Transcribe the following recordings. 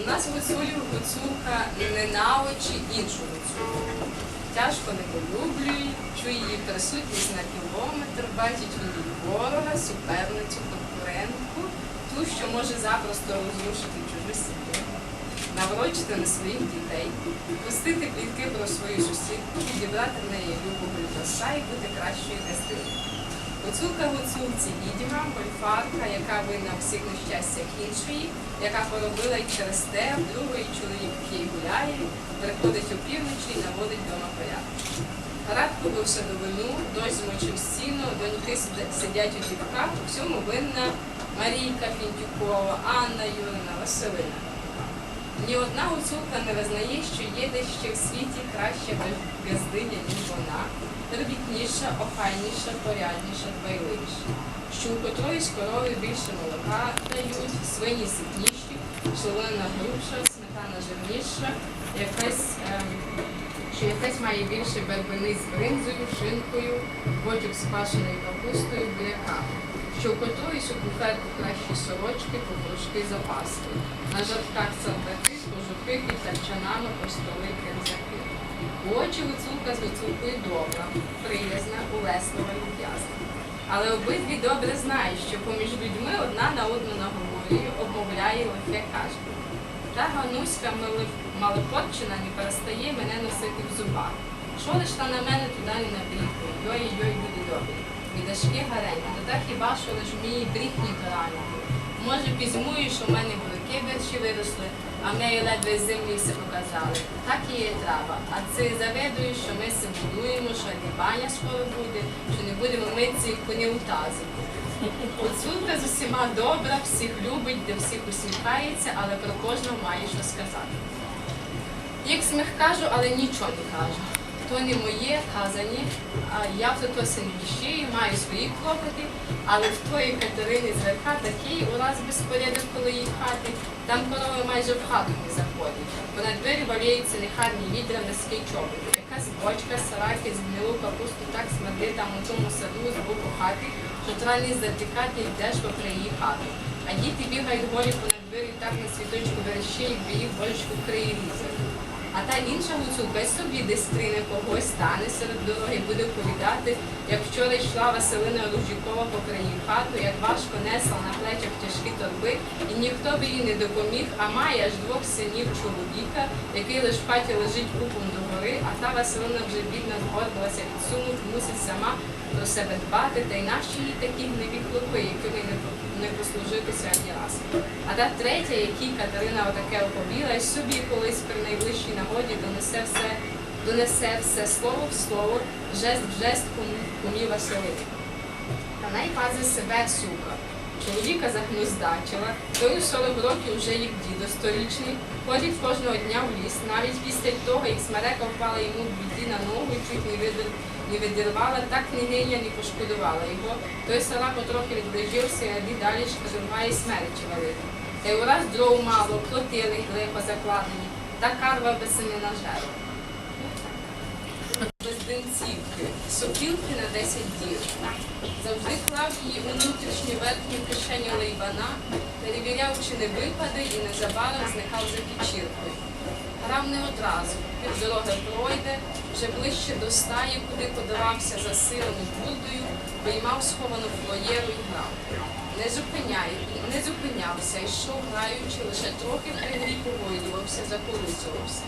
У нас гуцулів гуцулка ненавичі іншу гуцулку. Тяжко не полюблює, чує її присутність на кілометр, бачить у ній ворога, суперницю, конкурентку, ту, що може запросто розрушити чужу сім'ю, наврочити на своїх дітей, пустити плітки про свою сусідку, підібрати в неї любого коса і бути кращою гостиною. Гуцулка гуцулці відьма, гольфарка, яка винна у всіх нещастях іншої, яка поробила й через те, в другої чоловік їй гуляє, приходить опівночі і наводить дома порядок. Гарат купив садовину, дощ змочив стіну, доньки сидять у дівках, у всьому винна Марійка Фінтюкова, Анна Юрина, Василина. Ні одна гуцулка не визнає, що є десь ще в світі краща газдиня, ніж вона, робітніша, охайніша, порядніша, дбайливіша, що у котрої з корови більше молока дають, свині ситніші, солона грубша, сметана жирніша, якась, ем, що якась має більше бербини з бринзою, шинкою, ботюк з пашеною капустою, буряками, що котроїсь у куферку кращі сорочки, попрошки запаски, на жартках сардаки, кожухи тарчанами, постоли, кензаки. У очі гуцулка з гуцулкою добра, приязна, улеслива, люб'язна. Але обидві добре знають, що поміж людьми одна на одну наговорює, обмовляє, лихе каже. Та гануська малопотчина не перестає мене носити в зубах. Що лиш та на мене туди не набріхує, йой йой буде добре. Від дашки гаренькі, то так хіба що лиш вміє бріхні таранити. Може, пізьмую, що в мене бурки верші виросли, а в неї ледве з землі все показали. Так і є трава. А це заведую, що ми се будуємо, що і баня скоро буде, що не будемо як коні у тазі. Гуцулка з усіма добра, всіх любить, до всіх усміхається, але про кожного має що сказати. Як сміх кажу, але нічого не кажу. То не моє казані, а я в то віщую, маю свої клопоти, але в твоїй Катерини з верха такий ураз безпорядок коло її хати, там корови майже в хату не заходять. Бо на двері валюються нехарні відра миски чоботи. Якась бочка, сараки, згнилу капусту так смердить там у тому саду з боку хати, що треба не затікати йдеш попри її хату. А діти бігають голі понад двері так на світочку верещі, якби їх бочку криє різали. А та інша гуцулка собі десь стрине когось, стане серед дороги, буде оповідати, як вчора йшла Василина Ружікова по країн хату, як важко несла на плечах тяжкі торби, і ніхто б їй не допоміг, а має аж двох синів чоловіка, який лиш в хаті лежить купом догори, а та Василина вже бідна згорбилася від суму, мусить сама про себе дбати, та й наші їй такі гневі хлопи, якими не, по- не послужитися ані раз. А та третя, якій Катерина отаке оповіла, й собі колись при найближчій нагоді донесе все, донесе все слово в слово, жест в жест кумі, Василини. Та найпази себе сука. Чоловіка загнуздачила, той у 40 років вже як дідо сторічний, ходить кожного дня в ліс, навіть після того, як смерека впала йому в біді на ногу і чуть не видер, не видірвала, так княгиня не пошкодувала його. Той села потрохи відближився, а далі ж журває смеречі валити. Та й ураз дров мало, плотили глибо закладені, та карва би се не нажерла. Без денцівки, сопілки на 10 дір. Завжди клав її у внутрішню верхню кишеню лейбана, перевіряв, чи не випаде, і незабаром зникав за печіркою. Грав не одразу, під дороги пройде, вже ближче до стаї, куди подавався за силом і бурдою, виймав сховану флоєру і. Не зупиняй, не зупинявся, йшов граючи, лише трохи при грі повоювався, заколицювався.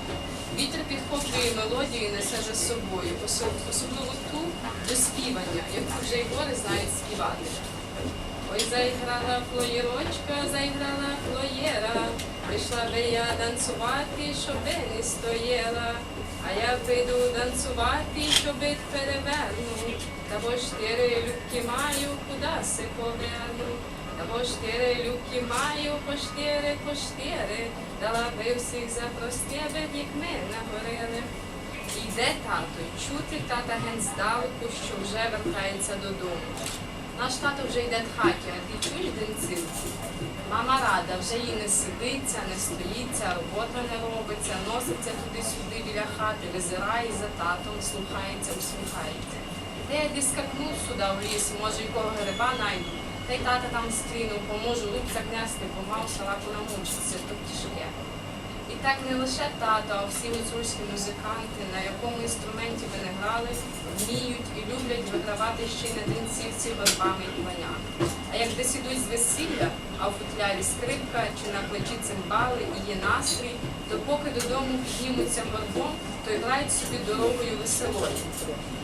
Вітер підхоплює мелодію і несе за собою, особливо ту до співання, яку вже й гори знають співати. Ой, заіграла флоєрочка, заіграла флоєра, прийшла би я танцювати, щоби не стояла, а я прийду танцювати, щоби переверну, та бо чотири любки маю, куди се поверну. Та бо чотири любки маю, по чотири, по чотири, дала би всіх за простєби, як ми нагорили. Йде тато, й чути тата ген здалеку, що вже вертається додому. Наш тато вже йде в хаті, а ти чуєш денцівці? Мама рада, вже їй не сидиться, не стоїться, робота не робиться, носиться туди-сюди біля хати, визирає за татом, слухається, усміхається. Де я десь скакнув сюди в ліс, може, якого гриба найду. Та й тата там стрінув, поможу загнести, бо мав салаку намучиться, то тяжке. так не лише тато, а всі гуцульські музиканти, на якому інструменті ви не грали, вміють і люблять вигравати ще й на денцівці горбами і конями. А як десь ідуть з весілля, а в футлярі скрипка чи на плечі цимбали і є настрій, то поки додому піднімуться горбом, то й грають собі дорогою веселою.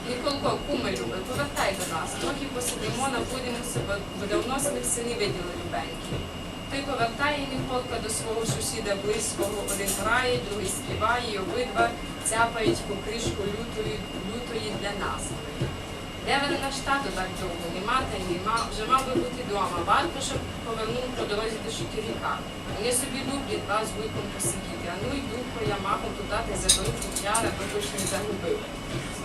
Ніколко, куме любе, повертай до нас, трохи посидимо, набудемося, бо давно них сини виділи любенькі. Той повертає Ніколка до свого сусіда близького, один грає, другий співає, і обидва цяпають по кришку лютої, лютої для нас. Де ви наш тато так довго? Нема та нема, вже мав би бути вдома. Варто, щоб повернув по дорозі до Шикіряка. Вони собі люблять два з вуйком посидіти, а ну йду, я махом туди й заберу футляра, бо ж не загубив.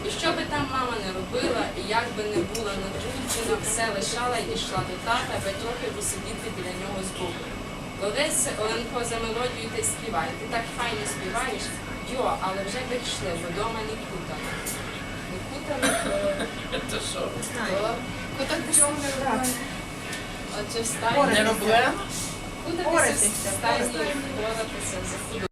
І що би там мама не робила, і як би не була натруджена, все лишала і йшла до тата, аби трохи посидіти біля нього збоку. Ловись, Оленко, за мелодію та й співай. Ти так файно співаєш. Йо, але вже би йшли, бо дома не кутано. Не кутано, Це що? чому не робимо? Отже, встань. Не робили? Кутатися в стайні, боратися за